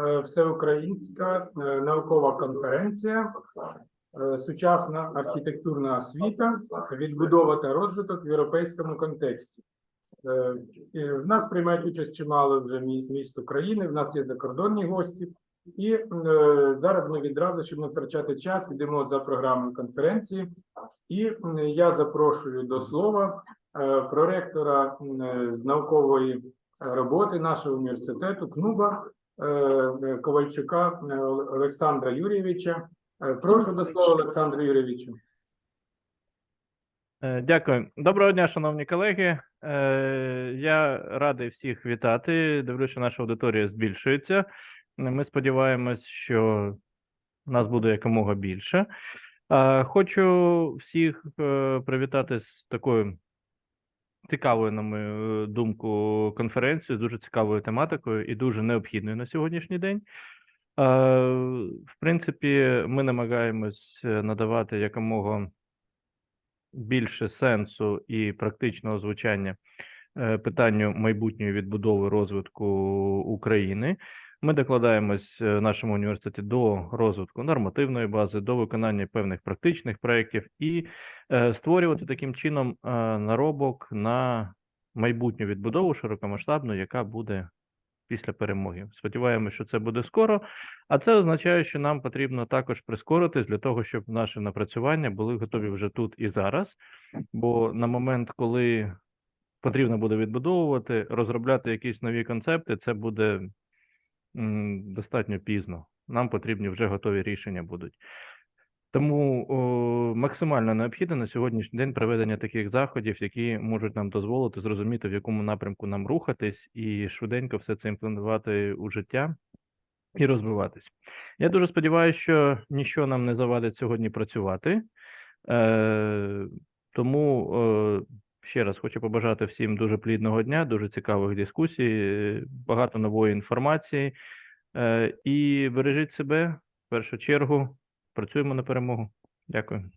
е, всеукраїнська е, наукова конференція е, Сучасна архітектурна освіта, відбудова та розвиток в європейському контексті. В нас приймають участь чимало вже міст України, в нас є закордонні гості. І зараз ми відразу, щоб не втрачати час, йдемо за програмою конференції. І я запрошую до слова проректора з наукової роботи нашого університету КНУБа Ковальчука е, Олександра Юрійовича. Е, Прошу до слова Олександру Юрійовичу. Е, Дякую. Доброго дня, шановні колеги. Е, Я радий всіх вітати. Дивлюся, що наша аудиторія збільшується. Ми сподіваємось, що нас буде якомога більше. Е, Хочу всіх е, привітати з такою цікавою, на мою думку, конференцією, з дуже цікавою тематикою і дуже необхідною на сьогоднішній день. Е, В принципі, ми намагаємось е, надавати якомога більше сенсу і практичного звучання е, питанню майбутньої відбудови розвитку України. Ми докладаємось е, в нашому університеті до розвитку нормативної бази, до виконання певних практичних проєктів і е, створювати таким чином е, наробок на майбутню відбудову широкомасштабну, яка буде після перемоги. Сподіваємося, що це буде скоро. А це означає, що нам потрібно також прискоритись для того, щоб наші напрацювання були готові вже тут і зараз. Бо на момент, коли потрібно буде відбудовувати, розробляти якісь нові концепти, це буде достатньо пізно. Нам потрібні вже готові рішення будуть. Тому о, максимально необхідно на сьогоднішній день проведення таких заходів, які можуть нам дозволити зрозуміти, в якому напрямку нам рухатись, і швиденько все це імплементувати у життя і розвиватись. Я дуже сподіваюся, що нічого нам не завадить сьогодні працювати. Е, тому е, ще раз хочу побажати всім дуже плідного дня, дуже цікавих дискусій, багато нової інформації. Е, і бережіть себе в першу чергу. Працюємо на перемогу. Дякую.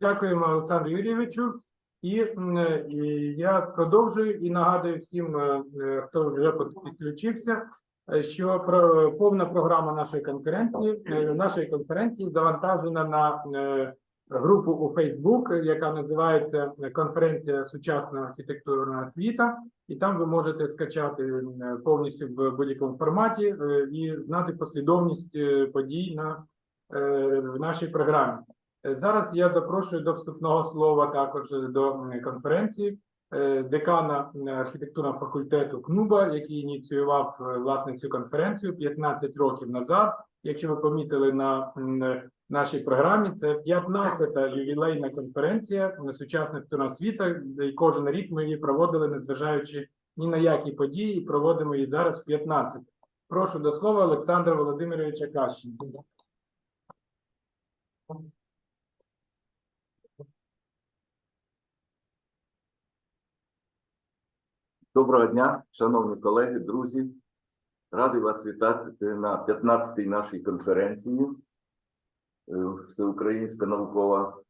Дякуємо Олександру Юрійовичу. І, е, і я продовжую і нагадую всім, е, е, хто вже підключився, е, що про повна програма нашої конференції е, нашої конференції завантажена на е, групу у Facebook, яка називається Конференція сучасна архітектурна освіта. І там ви можете скачати е, повністю в будь-якому форматі е, і знати послідовність е, подій на в нашій програмі. Зараз я запрошую до вступного слова також до конференції декана архітектурного факультету КНУБа, який ініціював власне цю конференцію 15 років назад. Якщо ви помітили на нашій програмі, це 15-та ювілейна конференція м, сучасна архітектурна освіта, і кожен рік ми її проводили, незважаючи ні на які події, і проводимо її зараз 15. Прошу до слова Олександра Володимировича Кащенка. Доброго дня, шановні колеги, друзі. Радий вас вітати на 15-й нашій конференції Всеукраїнська наукова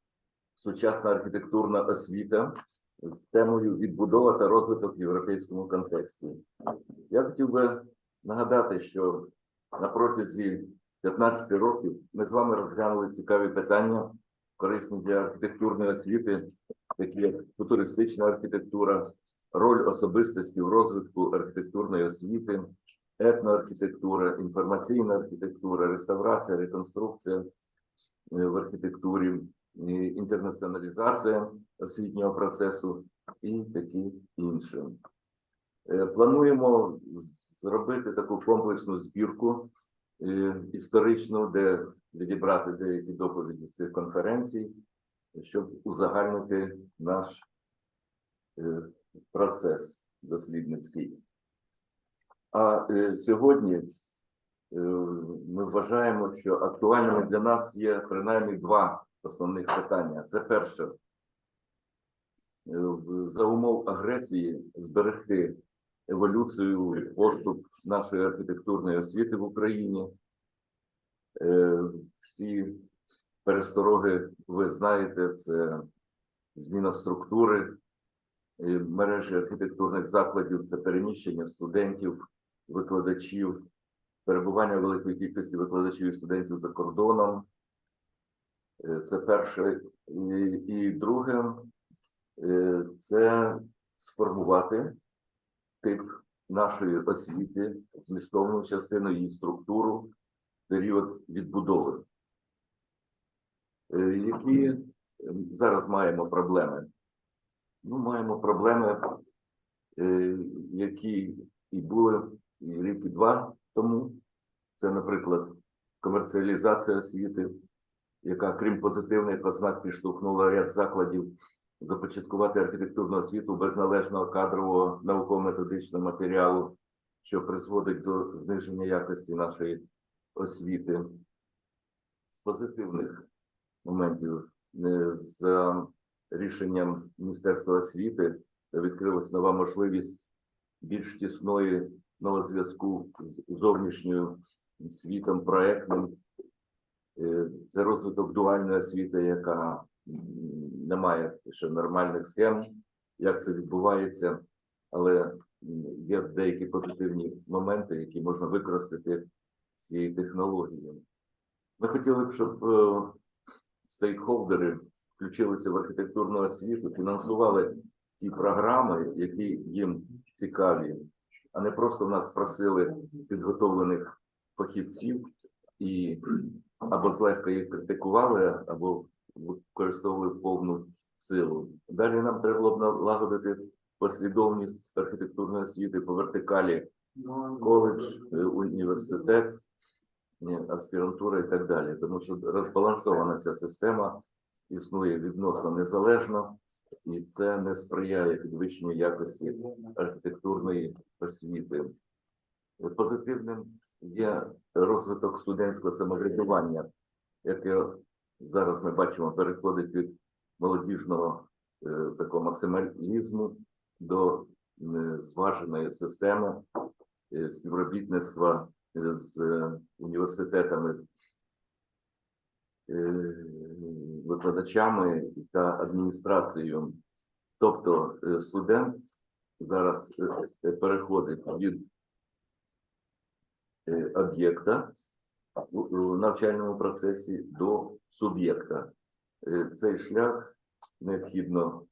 сучасна архітектурна освіта з темою відбудова та розвиток в європейському контексті. Я хотів би нагадати, що на протязі 15 років ми з вами розглянули цікаві питання, корисні для архітектурної освіти, такі як футуристична архітектура, роль особистості в розвитку архітектурної освіти, етноархітектура, інформаційна архітектура, реставрація, реконструкція е, в архітектурі, інтернаціоналізація освітнього процесу і такі інші. Е, Плануємо зробити таку комплексну збірку е, історичну, де відібрати деякі доповіді з цих конференцій, щоб узагальнити наш е, процес дослідницький. А е, сьогодні е, ми вважаємо, що актуальними для нас є принаймні два основних питання. Це перше, е, за умов агресії зберегти еволюцію, поступ нашої архітектурної освіти в Україні. Е, Всі перестороги ви знаєте, це зміна структури, е, мережі архітектурних закладів, це переміщення студентів, викладачів, перебування великої кількості викладачів і студентів за кордоном. Е, Це перше. І, друге, е, це сформувати тип нашої освіти, змістовну частину, її структуру, період відбудови. Е, Які зараз маємо проблеми? Ну, маємо проблеми, які і були і рік, і два тому. Це, наприклад, комерціалізація освіти, яка, крім позитивних ознак, підштовхнула ряд закладів започаткувати архітектурну освіту без належного кадрового науково-методичного матеріалу, що призводить до зниження якості нашої освіти. З позитивних моментів е, за рішенням Міністерства освіти відкрилась нова можливість більш тісної нового зв'язку з зовнішньою світом проектним. Е, Це розвиток дуальної освіти, яка не має ще нормальних схем, як це відбувається, але є деякі позитивні моменти, які можна використати цією технологією. Ми хотіли б, щоб е, стейкхолдери включилися в архітектурну освіту, фінансували ті програми, які їм цікаві, а не просто в нас просили підготовлених фахівців і або злегка їх критикували, або використовували повну силу. Далі нам треба було б налагодити послідовність архітектурної освіти по вертикалі коледж, е, університет, аспірантура і так далі. Тому що розбалансована ця система існує відносно незалежно, і це не сприяє підвищенню якості архітектурної освіти. Позитивним є розвиток студентського самоврядування, яке зараз ми бачимо переходить від молодіжного е, такого максималізму до е, зваженої системи е, співробітництва з університетами, викладачами та адміністрацією. Тобто е, студент зараз е, переходить від е, об'єкта у навчальному процесі до суб'єкта. Е, Цей шлях необхідно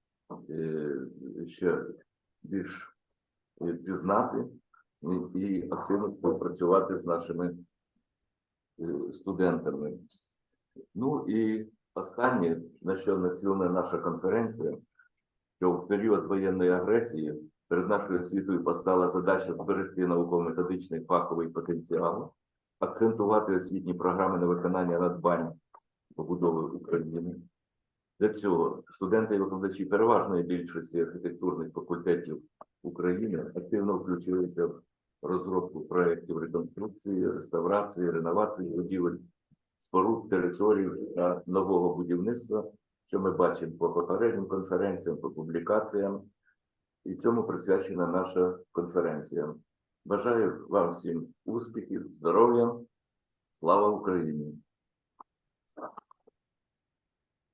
е, ще більш е, пізнати і- активно співпрацювати з нашими е, студентами. Ну і останнє, на що націлена наша конференція, що в період воєнної агресії перед нашою освітою постала задача зберегти науково-методичний фаховий потенціал, акцентувати освітні програми на виконання надбань побудови України. Для цього студенти і викладачі переважної більшості архітектурних факультетів України активно включилися в розробку проєктів реконструкції, реставрації, реновації будівель, споруд, територій та нового будівництва, що ми бачимо по попереднім конференціям, по публікаціям. І цьому присвячена наша конференція. Бажаю вам всім успіхів, здоров'я, слава Україні!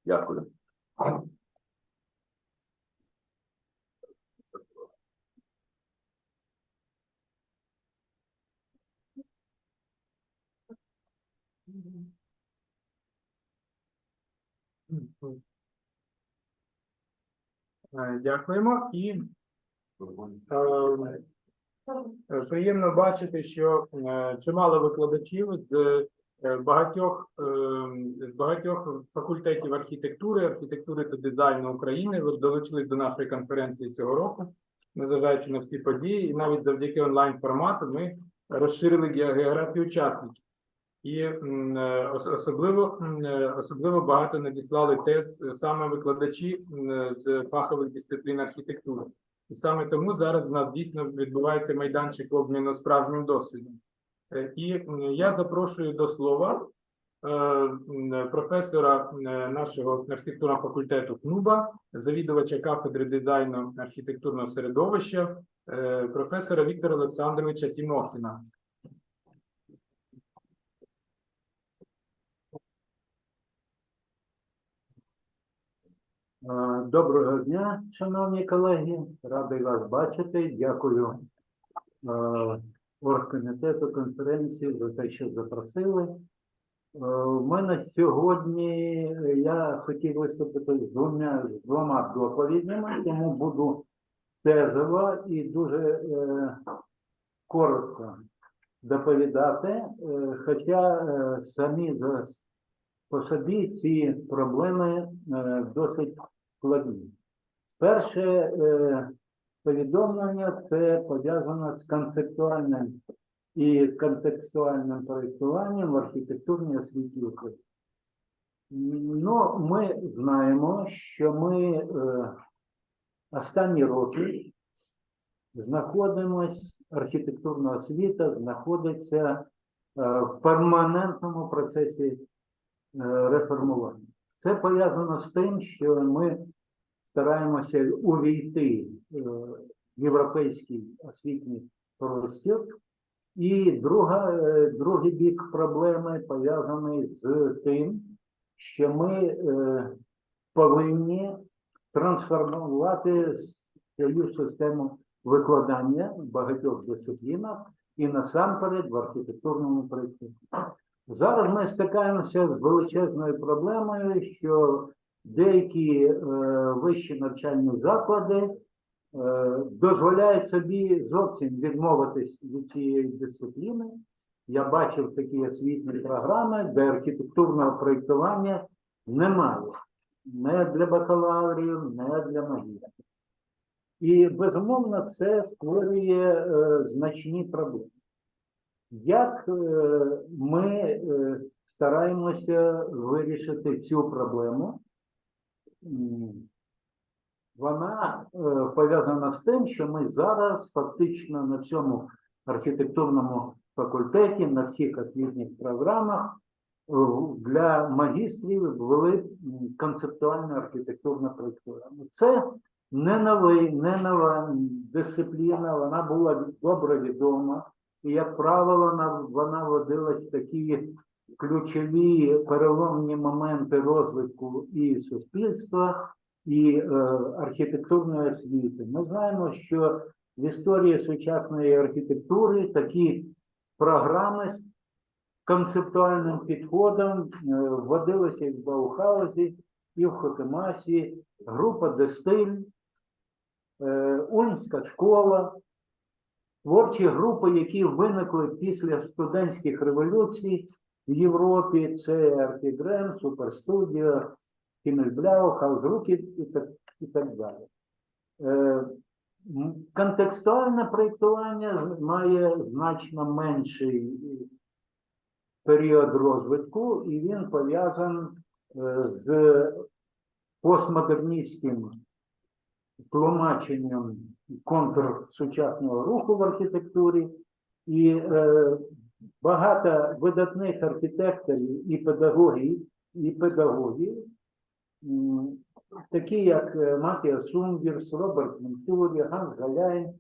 Дякую. Е, Дякуємо. І е, е, приємно бачити, що е, чимало викладачів з е, багатьох е, з багатьох факультетів архітектури, архітектури та дизайну України. Долучились до нашої конференції цього року, незважаючи на всі події, і навіть завдяки онлайн формату ми розширили географію учасників. І е, ос- особливо е, особливо багато надіслали тез е, саме викладачі з фахових дисциплін архітектури. І саме тому зараз в нас дійсно відбувається майданчик обміну справжнім досвідом. І я запрошую до слова професора нашого архітектурного факультету КНУБА, завідувача кафедри дизайну архітектурного середовища, професора Віктора Олександровича Тімохіна. Доброго дня, шановні колеги. Радий вас бачити. Дякую оргкомітету конференції за те, що запросили. У мене сьогодні я хотів виступити з двома, з двома доповідями, тому буду тезово і дуже е, коротко доповідати, е, хоча е, самі за по собі ці проблеми досить складні. Перше е, повідомлення це пов'язано з концептуальним і контекстуальним проєктуванням в архітектурній освіті України. Ну, ми знаємо, що ми е, останні роки знаходимось, архітектурна освіта знаходиться е, в перманентному процесі е, реформування. Це пов'язано з тим, що ми стараємося увійти е, в європейський освітній простір. І друга, е, другий бік проблеми пов'язаний з тим, що ми е, повинні трансформувати свою систему викладання в багатьох дисциплінах і насамперед в архітектурному проєкті. Зараз ми стикаємося з величезною проблемою, що деякі е, вищі навчальні заклади е, дозволяють собі зовсім відмовитись від цієї дисципліни. Я бачив такі освітні програми, де архітектурного проєктування немає. Не для бакалаврів, не для магістрів. І безумовно це створює е, значні проблеми. Як е, ми е, стараємося вирішити цю проблему? Вона е, пов'язана з тим, що ми зараз фактично на цьому архітектурному факультеті, на всіх освітніх програмах для магістрів ввели м, концептуальне архітектурне проєктування. Це не новий, не нова дисципліна, вона була добре відома. І, як правило, вона, вона водилась в такі ключові переломні моменти розвитку і суспільства, і е, архітектурної освіти. Ми знаємо, що в історії сучасної архітектури такі програми з концептуальним підходом е, вводилися і в Баухаузі, і в Хотемасі, група Дестиль, е, Ульмська школа, творчі групи, які виникли після студентських революцій в Європі, це Артігрем, Суперстудіо, Кінельбляу, Хаузруки і так, і так далі. Е, Контекстуальне проєктування має значно менший період розвитку, і він пов'язаний з постмодерністським тлумаченням контур сучасного руху в архітектурі, і е, багато видатних архітекторів і педагогів, і педагогів, такі як е, Матія Сундірс, Роберт Ментурі, Ганс Галяйн,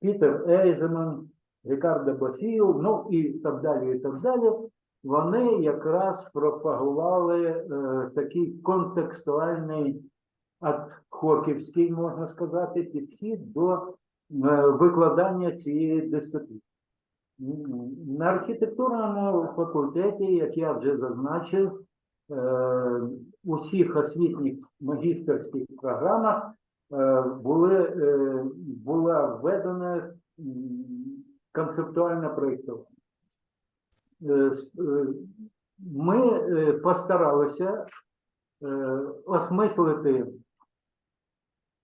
Пітер Ейземан, Рікардо Бофіл, ну і так далі, і так далі, вони якраз пропагували е, такий контекстуальний адхоківський, можна сказати, підхід до е, викладання цієї дисципліни. На архітектурному факультеті, як я вже зазначив, е, у освітніх магістерських програмах е, були, була введена м, концептуальне проєктування. Ми постаралися осмислити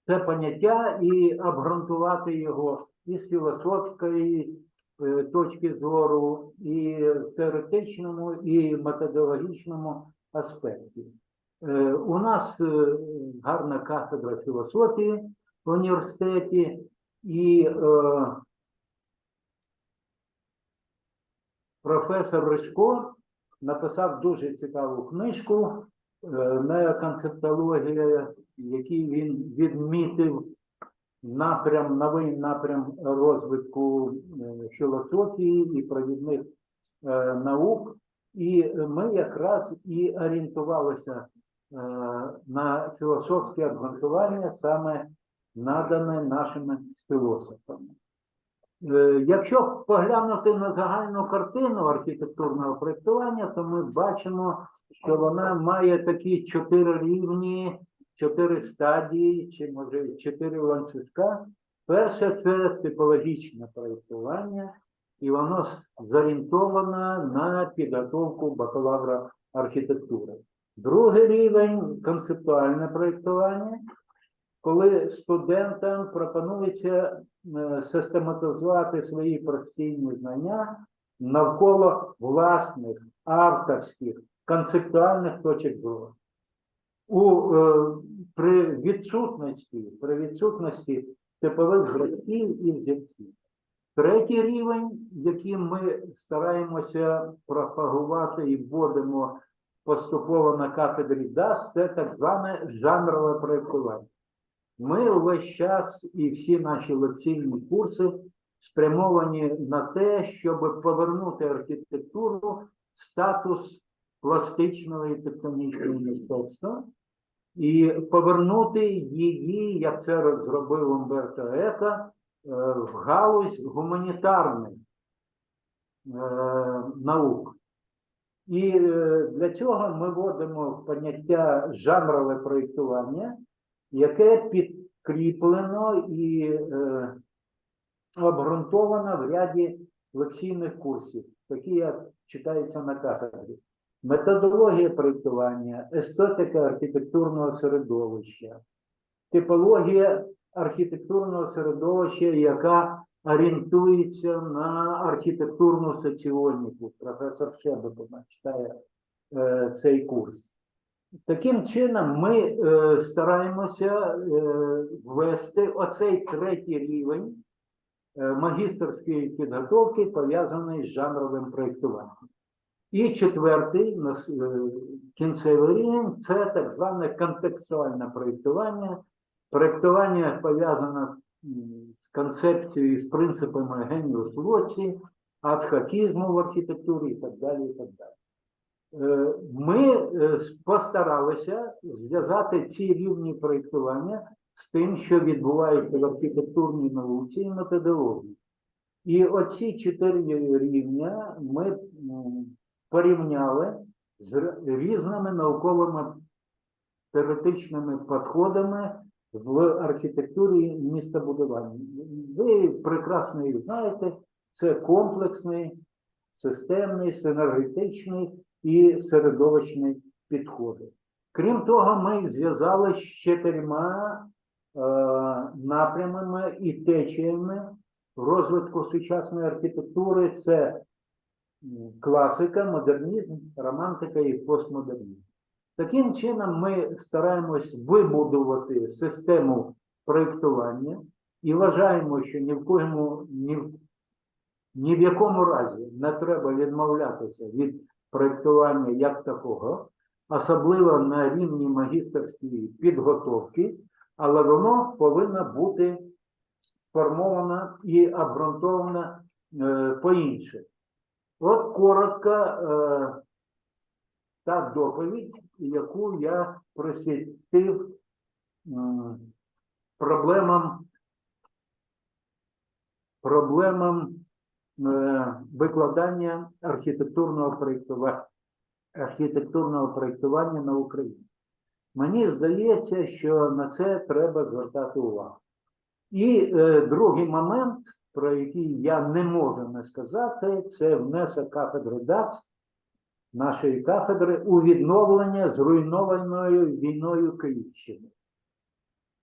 це поняття і обґрунтувати його і з філософської е, точки зору, і в теоретичному, і методологічному аспекті. Е, У нас е, гарна кафедра філософії в університеті, і професор Ришко написав дуже цікаву книжку «Неоконцептологія», в якій він відмітив напрям, новий напрям розвитку е, філософії і провідних е, наук. І ми якраз і орієнтувалися е, на філософське обґрунтування, саме надане нашими філософами. Е, Якщо поглянути на загальну картину архітектурного проєктування, то ми бачимо, що вона має такі чотири рівні, чотири стадії, чи може чотири ланцюжка. Перше це типологічне проєктування, і воно зорієнтовано на підготовку бакалавра архітектури. Другий рівень концептуальне проєктування, коли студентам пропонується е, систематизувати свої професійні знання навколо власних авторських концептуальних точок зору. У, е, при відсутності, при відсутності типових зразків і взірців. Третій рівень, який ми стараємося пропагувати і вводимо поступово на кафедрі ДАС, це так зване жанрове проєктування. Ми увесь час і всі наші лекційні курси спрямовані на те, щоб повернути архітектуру статус пластичного і тектонічного мистецтва і повернути її, як це зробив Умберто Еко, е, в галузь гуманітарних е, наук. І е, для цього ми вводимо поняття жанрове проєктування, яке підкріплено і е, обґрунтовано в ряді лекційних курсів, такі як читаються на кафедрі. Методологія проєктування, естетика архітектурного середовища, типологія архітектурного середовища, яка орієнтується на архітектурну соціоніку. Професор Шебетова читає е, цей курс. Таким чином, ми е, стараємося е, ввести оцей третій рівень е, магістерської підготовки, пов'язаний з жанровим проєктуванням. І четвертий е, кінцевий рівень це так зване контекстуальне проєктування. Проєктування пов'язане з концепцією, з принципами геніус лоці, адхакізму в архітектурі і так далі. І так далі. Е, Ми е, постаралися зв'язати ці рівні проєктування з тим, що відбувається в архітектурній науці і методології. І оці чотири рівня ми порівняли з різними науковими теоретичними підходами в архітектурі і містобудування. Ви прекрасно їх знаєте, це комплексний, системний, синергетичний і середовищний підходи. Крім того, ми зв'язали з чотирма е, напрямами і течіями розвитку сучасної архітектури. Це класика, модернізм, романтика і постмодернізм. Таким чином, ми стараємось вибудувати систему проєктування і вважаємо, що ні в коєму, ні в, ні в якому разі не треба відмовлятися від проєктування як такого, особливо на рівні магістерської підготовки, але воно повинно бути сформовано і обґрунтовано е, по-іншому. От коротко е, та доповідь, яку я присвятив м, проблемам, проблемам е, викладання архітектурного проєктування, архітектурного проєктування на Україні. Мені здається, що на це треба звертати увагу. І е, другий момент, про який я не можу не сказати, це внесок кафедри ДАС нашої кафедри у відновлення зруйнованою війною Київщини.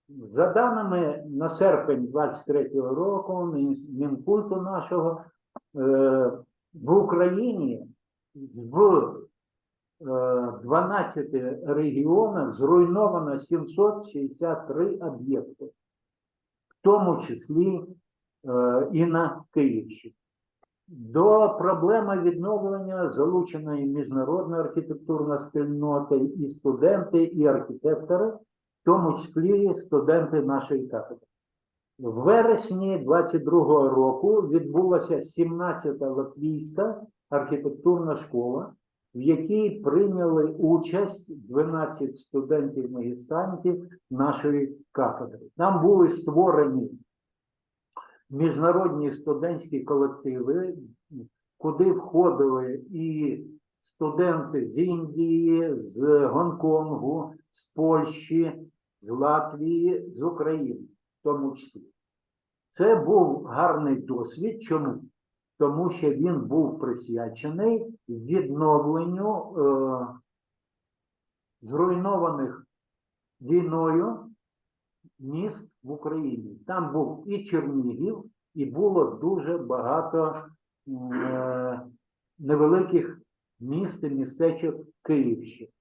За даними на серпень 23-го року Мінкульту нашого, е, в Україні в е, 12 регіонах зруйновано 763 об'єкти, в тому числі е, і на Київщині. До проблеми відновлення залучена і міжнародна архітектурна спільнота, і студенти, і архітектори, в тому числі студенти нашої кафедри. В вересні 22-го року відбулася 17-та латвійська архітектурна школа, в якій прийняли участь 12 студентів-магістрантів нашої кафедри. Там були створені міжнародні студентські колективи, куди входили і студенти з Індії, з Гонконгу, з Польщі, з Латвії, з України, в тому числі. Це був гарний досвід. Чому? Тому що він був присвячений відновленню е, зруйнованих війною міст в Україні. Там був і Чернігів, і було дуже багато е, невеликих міст і містечок Київщини.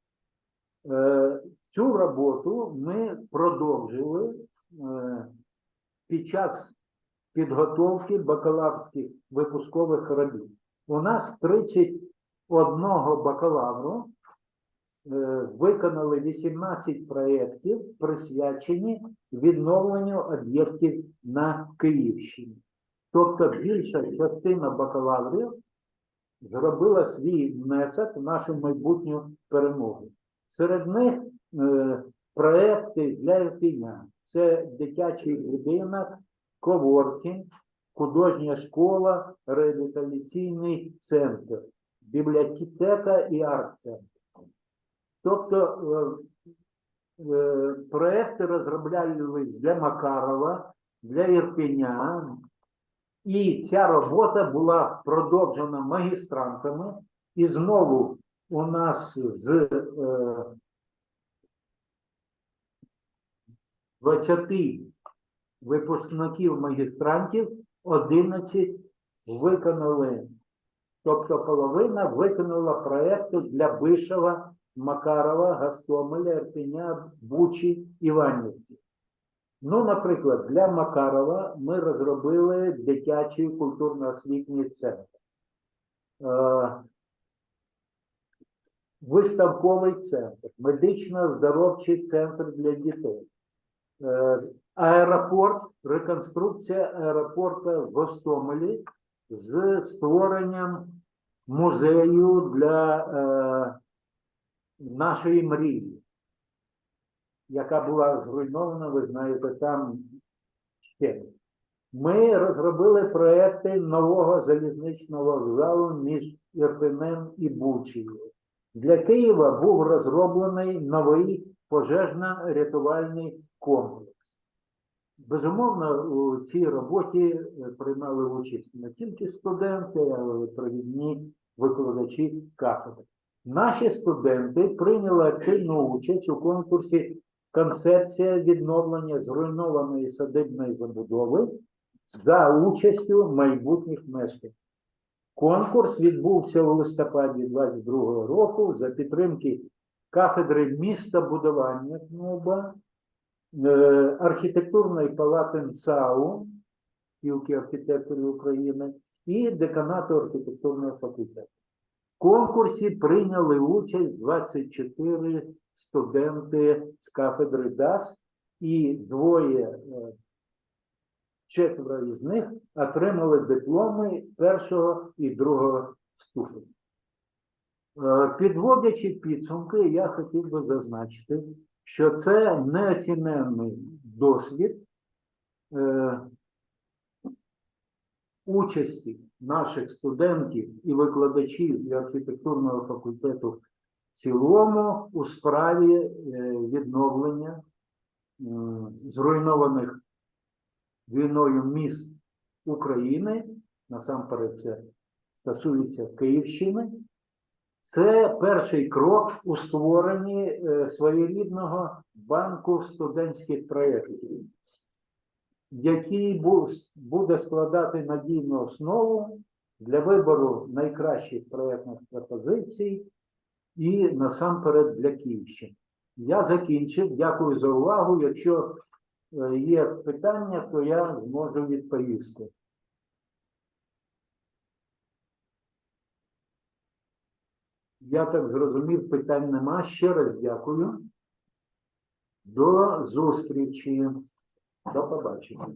Е, цю роботу ми продовжили е, під час підготовки бакалаврських випускових робіт. У нас 31 бакалавру виконали 18 проєктів, присвячені відновленню об'єктів на Київщині. Тобто більша частина бакалаврів зробила свій внесок в нашу майбутню перемогу. Серед них е, проекти для Ірпіня. Це дитячий будинок, коворкінг, художня школа, реабілітаційний центр, бібліотека і арт-центр. Тобто е, е, проекти розроблялись для Макарова, для Ірпеня, і ця робота була продовжена магістрантами. І знову у нас з е, 20 випускників магістрантів 11 виконали, тобто половина виконала проекти для Бишева, Макарова, Гастомеля, Ірпеня, Бучі, Іванівки. Ну, наприклад, для Макарова ми розробили дитячий культурно-освітній центр. Е, Виставковий центр, медично-здоровчий центр для дітей. Е, Аеропорт, реконструкція аеропорту в Гостомелі з створенням музею для е, нашої мрії, яка була зруйнована, ви знаєте, там ще. Ми розробили проекти нового залізничного вокзалу між Ірпенем і Бучею. Для Києва був розроблений новий пожежно-рятувальний комплекс. Безумовно, у цій роботі е, приймали участь не тільки студенти, але й провідні викладачі кафедри. Наші студенти прийняли активну участь у конкурсі Концепція відновлення зруйнованої садибної забудови за участю майбутніх мешканців. Конкурс відбувся у листопаді 22 року за підтримки кафедри містобудування КНУБА, е, архітектурної палати НСАУ, спілки архітекторів України, і деканату архітектурного факультету. Конкурсі прийняли участь 24 студенти з кафедри ДАС і двоє е, четверо із них отримали дипломи першого і другого ступеня. Е, Підводячи підсумки, я хотів би зазначити, що це неоціненний досвід е, участі наших студентів і викладачів і архітектурного факультету в цілому у справі е, відновлення зруйнованих війною міст України, насамперед це стосується Київщини. Це перший крок у створенні е, своєрідного банку студентських проєктів, який буде складати надійну основу для вибору найкращих проєктних пропозицій і насамперед для Київщини. Я закінчив. Дякую за увагу. Якщо е, є питання, то я зможу відповісти. Я так зрозумів, питань нема. Ще раз дякую. До зустрічі. До побачення.